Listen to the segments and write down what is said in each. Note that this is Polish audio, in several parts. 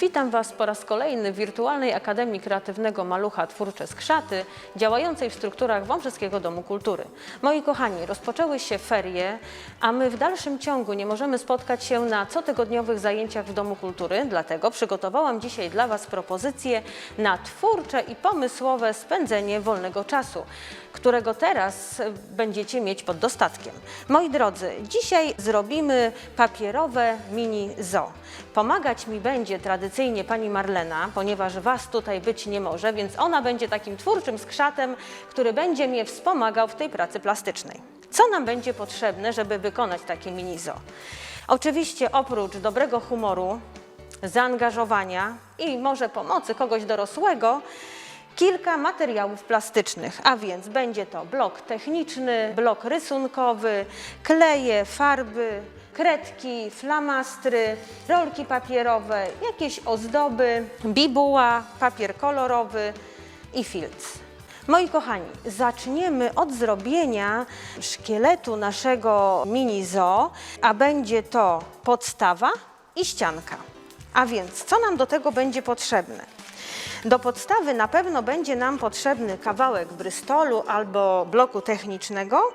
Witam Was po raz kolejny w Wirtualnej Akademii Kreatywnego Malucha Twórcze Skrzaty, działającej w strukturach Wąbrzyskiego Domu Kultury. Moi kochani, rozpoczęły się ferie, a my w dalszym ciągu nie możemy spotkać się na cotygodniowych zajęciach w Domu Kultury, dlatego przygotowałam dzisiaj dla Was propozycje na twórcze i pomysłowe spędzenie wolnego czasu, którego teraz będziecie mieć pod dostatkiem. Moi drodzy, dzisiaj zrobimy papierowe mini zoo. Pomagać mi będzie tradycyjnie pani Marlena, ponieważ Was tutaj być nie może, więc ona będzie takim twórczym skrzatem, który będzie mnie wspomagał w tej pracy plastycznej. Co nam będzie potrzebne, żeby wykonać takie mini zoo? Oczywiście oprócz dobrego humoru, zaangażowania i może pomocy kogoś dorosłego, kilka materiałów plastycznych, a więc będzie to blok techniczny, blok rysunkowy, kleje, farby, kredki, flamastry, rolki papierowe, jakieś ozdoby, bibuła, papier kolorowy i filc. Moi kochani, zaczniemy od zrobienia szkieletu naszego mini zoo, a będzie to podstawa i ścianka. A więc co nam do tego będzie potrzebne? Do podstawy na pewno będzie nam potrzebny kawałek brystolu albo bloku technicznego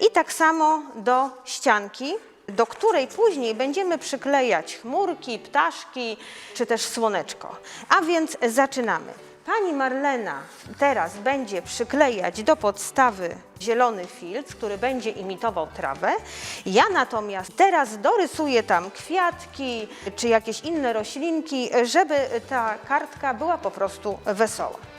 i tak samo do ścianki, do której później będziemy przyklejać chmurki, ptaszki czy też słoneczko. A więc zaczynamy. Pani Marlena teraz będzie przyklejać do podstawy zielony filc, który będzie imitował trawę. Ja natomiast teraz dorysuję tam kwiatki czy jakieś inne roślinki, żeby ta kartka była po prostu wesoła.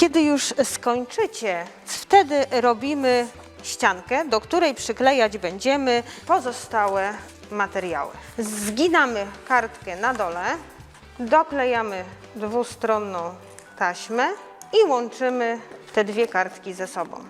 Kiedy już skończycie, wtedy robimy ściankę, do której przyklejać będziemy pozostałe materiały. Zginamy kartkę na dole, doklejamy dwustronną taśmę i łączymy te dwie kartki ze sobą.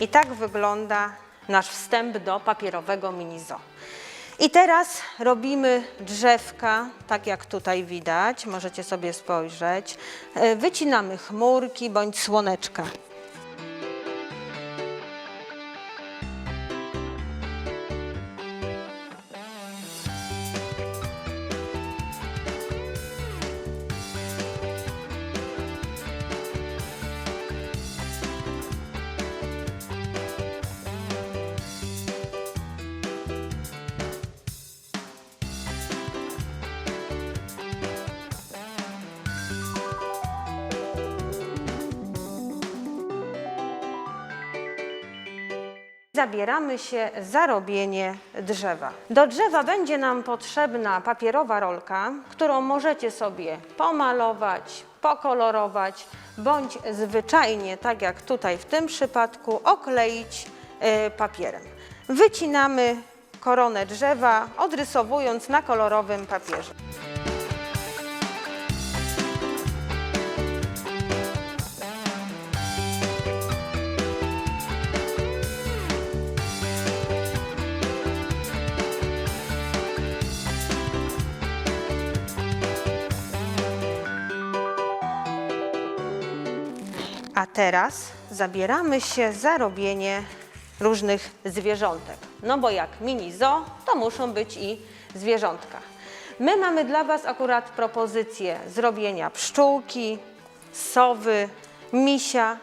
I tak wygląda nasz wstęp do papierowego minizo. I teraz robimy drzewka, tak jak tutaj widać, możecie sobie spojrzeć. E, Wycinamy chmurki bądź słoneczka. Zabieramy się za robienie drzewa. Do drzewa będzie nam potrzebna papierowa rolka, którą możecie sobie pomalować, pokolorować, bądź zwyczajnie, tak jak tutaj w tym przypadku, okleić e, papierem. Wycinamy koronę drzewa, odrysowując na kolorowym papierze. A teraz zabieramy się za robienie różnych zwierzątek. No bo jak mini zoo, to muszą być i zwierzątka. My mamy dla Was akurat propozycję zrobienia pszczółki, sowy, misia,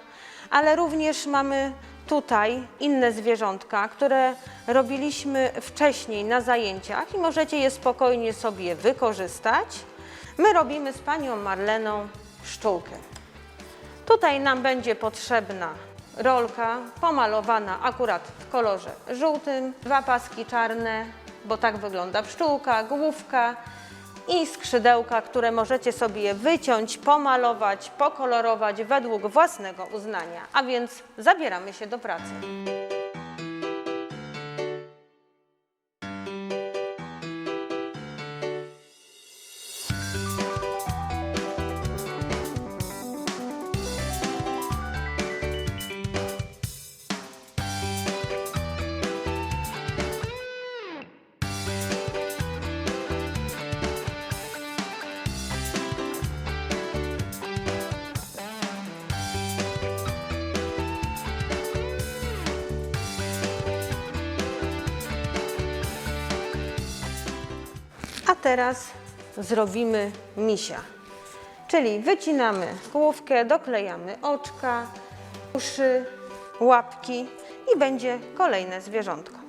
ale również mamy tutaj inne zwierzątka, które robiliśmy wcześniej na zajęciach i możecie je spokojnie sobie wykorzystać. My robimy z Panią Marleną pszczółkę. Tutaj nam będzie potrzebna rolka pomalowana akurat w kolorze żółtym, dwa paski czarne, bo tak wygląda pszczółka, główka i skrzydełka, które możecie sobie wyciąć, pomalować, pokolorować według własnego uznania. A więc zabieramy się do pracy. Teraz zrobimy misia. Czyli wycinamy główkę, doklejamy oczka, uszy, łapki i będzie kolejne zwierzątko.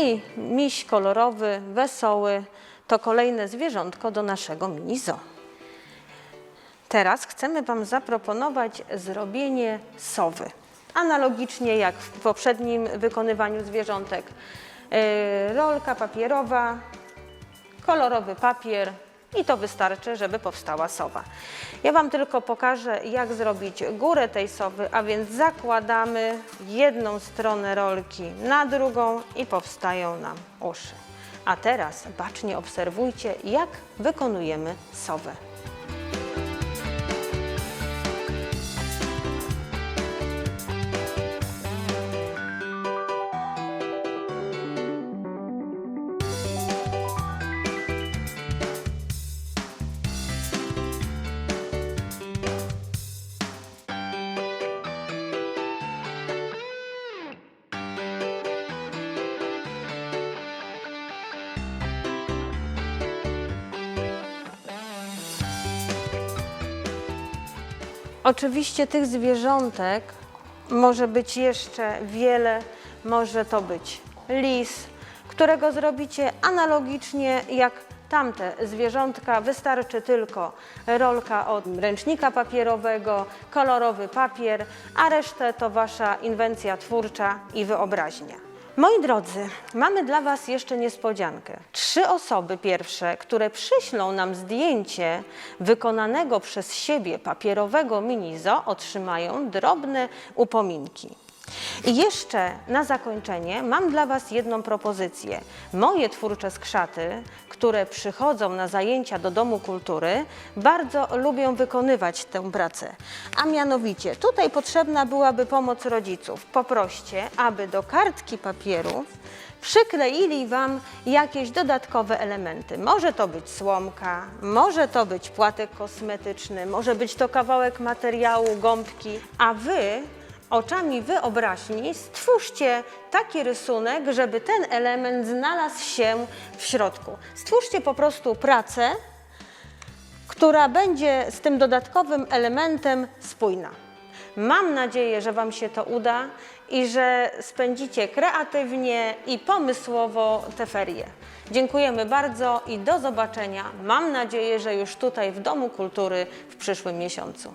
I miś kolorowy, wesoły to kolejne zwierzątko do naszego mini. Teraz chcemy Wam zaproponować zrobienie sowy. Analogicznie jak w poprzednim wykonywaniu zwierzątek. Yy, Rolka papierowa, kolorowy papier i to wystarczy, żeby powstała sowa. Ja Wam tylko pokażę, jak zrobić górę tej sowy, a więc zakładamy jedną stronę rolki na drugą i powstają nam uszy. A teraz bacznie obserwujcie, jak wykonujemy sowę. Oczywiście tych zwierzątek może być jeszcze wiele. Może to być lis, którego zrobicie analogicznie jak tamte zwierzątka. Wystarczy tylko rolka od ręcznika papierowego, kolorowy papier, a resztę to Wasza inwencja twórcza i wyobraźnia. Moi drodzy, mamy dla Was jeszcze niespodziankę. Trzy osoby pierwsze, które przyślą nam zdjęcie wykonanego przez siebie papierowego minizo, otrzymają drobne upominki. I jeszcze na zakończenie mam dla Was jedną propozycję. Moje twórcze skrzaty, które przychodzą na zajęcia do Domu Kultury, bardzo lubią wykonywać tę pracę. A mianowicie, tutaj potrzebna byłaby pomoc rodziców. Poproście, aby do kartki papieru przykleili Wam jakieś dodatkowe elementy. Może to być słomka, może to być płatek kosmetyczny, może być to kawałek materiału, gąbki, a Wy oczami wyobraźni stwórzcie taki rysunek, żeby ten element znalazł się w środku. Stwórzcie po prostu pracę, która będzie z tym dodatkowym elementem spójna. Mam nadzieję, że Wam się to uda i że spędzicie kreatywnie i pomysłowo te ferie. Dziękujemy bardzo i do zobaczenia. Mam nadzieję, że już tutaj w Domu Kultury w przyszłym miesiącu.